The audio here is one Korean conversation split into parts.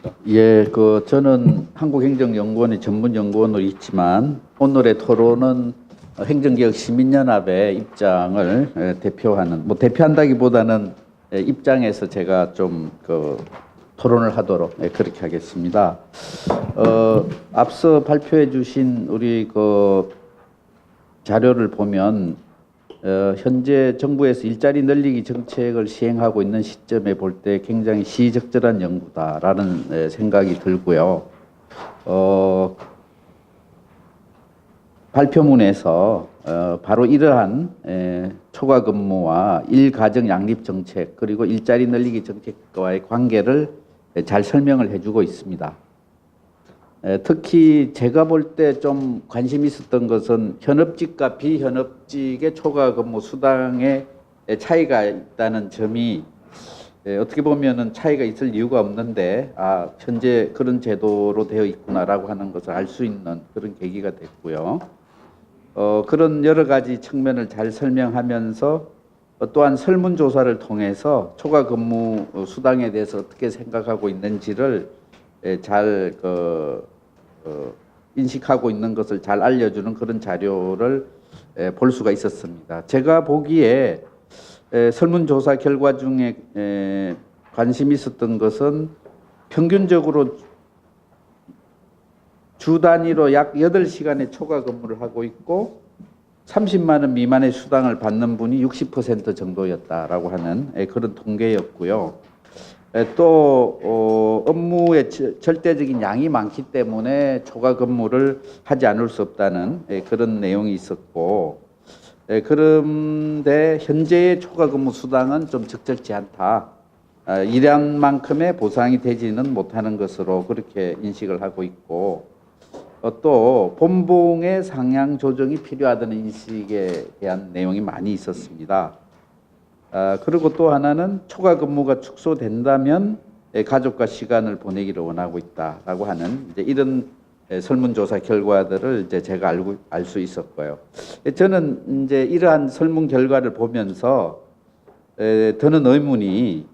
있습니다. 예, 그 저는 한국행정연구원의 전문연구원으로 있지만 오늘의 토론은 행정개혁 시민연합의 입장을 에, 대표하는 뭐 대표한다기보다는 에, 입장에서 제가 좀그 토론을 하도록 예, 그렇게 하겠습니다. 어, 앞서 발표해 주신 우리 그 자료를 보면 어, 현재 정부에서 일자리 늘리기 정책을 시행하고 있는 시점에 볼 때 굉장히 시적절한 연구다라는 에, 생각이 들고요. 어, 발표문에서 어, 바로 이러한 에, 초과 근무와 일가정 양립 정책 그리고 일자리 늘리기 정책과의 관계를 에, 잘 설명을 해주고 있습니다. 에, 특히 제가 볼 때 좀 관심 있었던 것은 현업직과 비현업직의 초과 근무 수당의 차이가 있다는 점이 에, 어떻게 보면은 차이가 있을 이유가 없는데 아 현재 그런 제도로 되어 있구나라고 하는 것을 알 수 있는 그런 계기가 됐고요. 어, 그런 여러 가지 측면을 잘 설명하면서 어, 또한 설문조사를 통해서 초과 근무 어, 수당에 대해서 어떻게 생각하고 있는지를 예, 잘 그, 어, 인식하고 있는 것을 잘 알려주는 그런 자료를 예, 볼 수가 있었습니다. 제가 보기에 에, 설문조사 결과 중에 에, 관심 있었던 것은 평균적으로 주 단위로 약 8시간의 초과 근무를 하고 있고 30만 원 미만의 수당을 받는 분이 60% 정도였다라고 하는 에, 그런 통계였고요. 에, 또 어, 업무의 저- 절대적인 양이 많기 때문에 초과 근무를 하지 않을 수 없다는 에, 그런 내용이 있었고 에, 그런데 현재의 초과 근무 수당은 좀 적절치 않다. 아, 일한 만큼의 보상이 되지는 못하는 것으로 그렇게 인식을 하고 있고 어, 또 본봉의 상향 조정이 필요하다는 인식에 대한 내용이 많이 있었습니다. 아, 그리고 또 하나는 초과 근무가 축소된다면 예, 가족과 시간을 보내기를 원하고 있다라고 하는 이런 예, 설문조사 결과들을 이제 제가 알고 알 수 있었고요. 예, 저는 이제 이러한 설문 결과를 보면서 에, 드는 의문이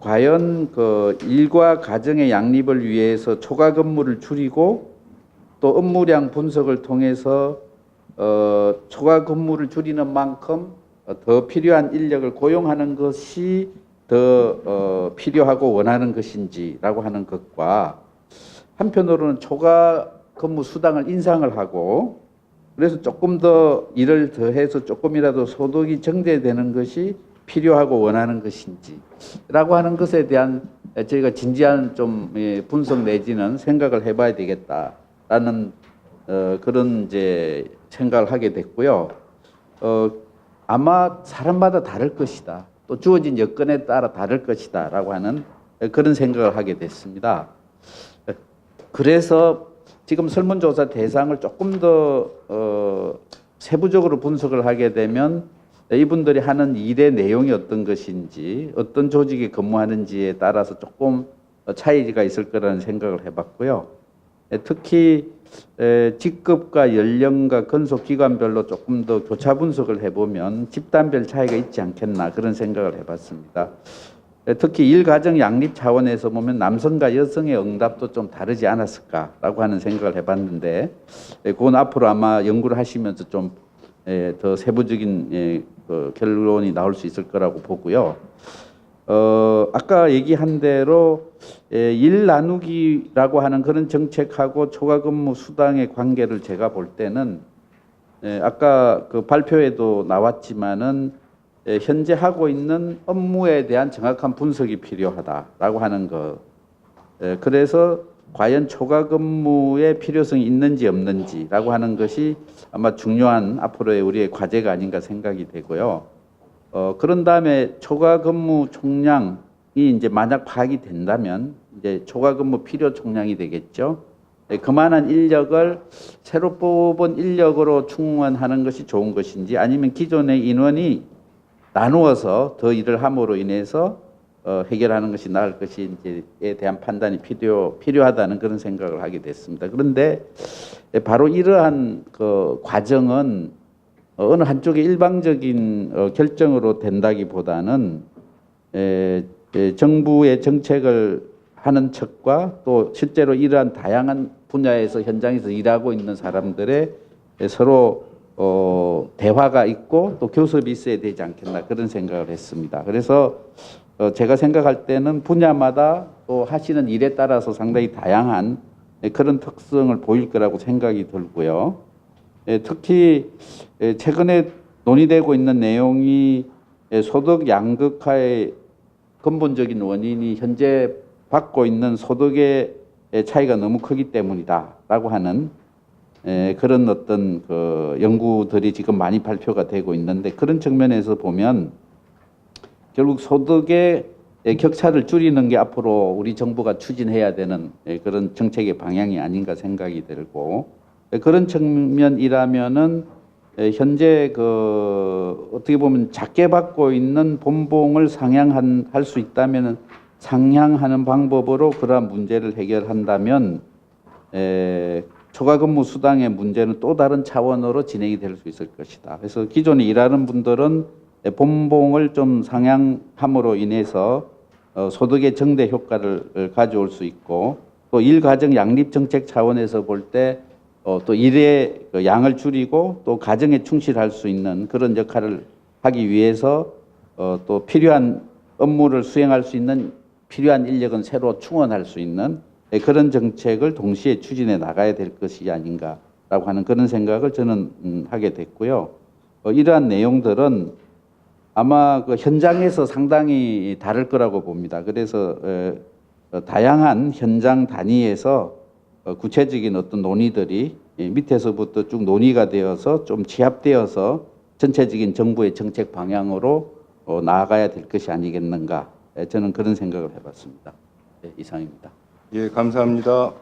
과연 그 일과 가정의 양립을 위해서 초과 근무를 줄이고 또 업무량 분석을 통해서 어, 초과 근무를 줄이는 만큼 어, 더 필요한 인력을 고용하는 것이 더 어, 필요하고 원하는 것인지라고 하는 것과 한편으로는 초과 근무 수당을 인상을 하고 그래서 조금 더 일을 더해서 조금이라도 소득이 증대되는 것이 필요하고 원하는 것인지라고 하는 것에 대한 저희가 진지한 좀 예, 분석 내지는 생각을 해봐야 되겠다라는 어, 그런 이제 생각을 하게 됐고요. 어, 아마 사람마다 다를 것이다. 또 주어진 여건에 따라 다를 것이다 라고 하는 그런 생각을 하게 됐습니다. 그래서 지금 설문조사 대상을 조금 더 어, 세부적으로 분석을 하게 되면 이분들이 하는 일의 내용이 어떤 것인지 어떤 조직에 근무하는지에 따라서 조금 차이가 있을 거라는 생각을 해봤고요. 에, 특히 에, 직급과 연령과 근속 기관별로 조금 더 교차 분석을 해보면 집단별 차이가 있지 않겠나 그런 생각을 해봤습니다. 에, 특히 일가정 양립 차원에서 보면 남성과 여성의 응답도 좀 다르지 않았을까라고 하는 생각을 해봤는데 에, 그건 앞으로 아마 연구를 하시면서 좀 더 세부적인 예, 그 결론이 나올 수 있을 거라고 보고요. 어, 아까 얘기한 대로 예, 일 나누기라고 하는 그런 정책하고 초과 근무 수당의 관계를 제가 볼 때는 예, 아까 그 발표에도 나왔지만은 예, 현재 하고 있는 업무에 대한 정확한 분석이 필요하다라고 하는 거. 예, 그래서 과연 초과 근무의 필요성이 있는지 없는지라고 하는 것이 아마 중요한 앞으로의 우리의 과제가 아닌가 생각이 되고요. 어, 그런 다음에 초과 근무 총량이 이제 만약 파악이 된다면 이제 초과 근무 필요 총량이 되겠죠. 네, 그만한 인력을 새로 뽑은 인력으로 충원하는 것이 좋은 것인지 아니면 기존의 인원이 나누어서 더 일을 함으로 인해서 어, 해결하는 것이 나을 것인지에 대한 판단이 필요 필요하다는 그런 생각을 하게 됐습니다. 그런데 바로 이러한 그 과정은 어느 한쪽의 일방적인 어, 결정으로 된다기보다는 에, 에, 정부의 정책을 하는 척과 또 실제로 이러한 다양한 분야에서 현장에서 일하고 있는 사람들의 서로 어, 대화가 있고 또 교섭이 있어야 되지 않겠나 그런 생각을 했습니다. 그래서 어, 제가 생각할 때는 분야마다 또 하시는 일에 따라서 상당히 다양한 예, 그런 특성을 보일 거라고 생각이 들고요. 예, 특히 예, 최근에 논의되고 있는 내용이 예, 소득 양극화의 근본적인 원인이 현재 받고 있는 소득의 차이가 너무 크기 때문이다라고 하는 에, 그런 어떤 그 연구들이 지금 많이 발표가 되고 있는데 그런 측면에서 보면 결국 소득의 격차를 줄이는 게 앞으로 우리 정부가 추진해야 되는 에, 그런 정책의 방향이 아닌가 생각이 들고 에, 그런 측면이라면은 에, 현재 그 어떻게 보면 작게 받고 있는 본봉을 상향한 할 수 있다면은 상향하는 방법으로 그러한 문제를 해결한다면 에, 초과 근무 수당의 문제는 또 다른 차원으로 진행이 될 수 있을 것이다. 그래서 기존에 일하는 분들은 본봉을 좀 상향함으로 인해서 어, 소득의 정대 효과를 가져올 수 있고 또 일가정 양립 정책 차원에서 볼때 어, 또 일의 그 양을 줄이고 또 가정에 충실할 수 있는 그런 역할을 하기 위해서 어, 또 필요한 업무를 수행할 수 있는 필요한 인력은 새로 충원할 수 있는 예, 그런 정책을 동시에 추진해 나가야 될 것이 아닌가라고 하는 그런 생각을 저는 음, 하게 됐고요. 어, 이러한 내용들은 아마 그 현장에서 상당히 다를 거라고 봅니다. 그래서 에, 어, 다양한 현장 단위에서 어, 구체적인 어떤 논의들이 이 밑에서부터 쭉 논의가 되어서 좀 취합되어서 전체적인 정부의 정책 방향으로 어, 나아가야 될 것이 아니겠는가. 에, 저는 그런 생각을 해봤습니다. 네, 이상입니다. 예, 감사합니다.